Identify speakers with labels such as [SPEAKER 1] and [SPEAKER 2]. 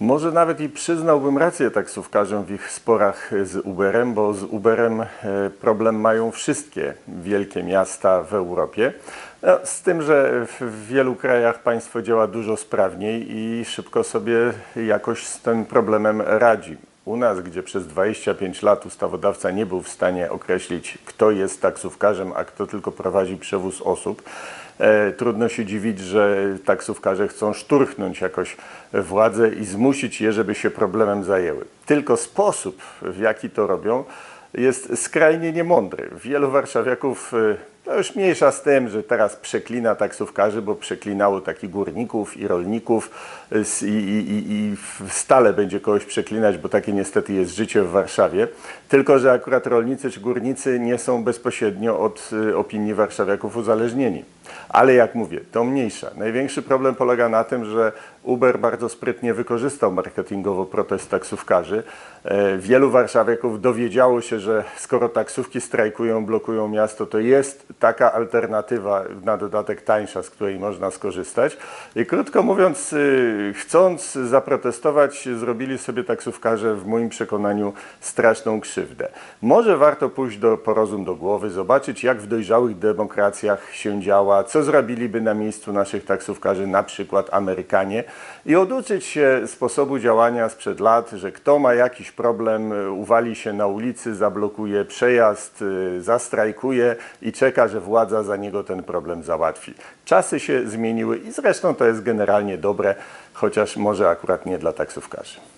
[SPEAKER 1] Może nawet i przyznałbym rację taksówkarzom w ich sporach z Uberem, bo z Uberem e, problem mają wszystkie wielkie miasta w Europie. No, z tym, że w wielu krajach państwo działa dużo sprawniej i szybko sobie jakoś z tym problemem radzi. U nas, gdzie przez 25 lat ustawodawca nie był w stanie określić, kto jest taksówkarzem, a kto tylko prowadzi przewóz osób, e, trudno się dziwić, że taksówkarze chcą szturchnąć jakoś władzę i zmusić je, żeby się problemem zajęły. Tylko sposób, w jaki to robią, jest skrajnie niemądry. Wielu warszawiaków, y, no już mniejsza z tym, że teraz przeklina taksówkarzy, bo przeklinało takich górników i rolników y, i, i, i, stale będzie kogoś przeklinać, bo takie niestety jest życie w Warszawie. Tylko, że akurat rolnicy czy górnicy nie są bezpośrednio od y, opinii warszawiaków uzależnieni. Ale jak mówię, to mniejsza. Największy problem polega na tym, że Uber bardzo sprytnie wykorzystał marketingowo protest taksówkarzy. E, Wielu warszawiaków dowiedziało się, że skoro taksówki strajkują, blokują miasto, to jest taka alternatywa, na dodatek tańsza, z której można skorzystać. I krótko mówiąc, y, chcąc zaprotestować, zrobili sobie taksówkarze w moim przekonaniu straszną krzywdę. Może warto pójść do, po rozum do głowy, zobaczyć jak w dojrzałych demokracjach się działa, co zrobiliby na miejscu naszych taksówkarzy, na przykład Amerykanie i oduczyć się sposobu działania sprzed lat, że kto ma jakiś problem, uwali się na ulicy, zablokuje przejazd, y, zastrajkuje i czeka, że władza za niego ten problem załatwi. Czasy się zmieniły i zresztą to jest generalnie dobre, chociaż może akurat nie dla taksówkarzy.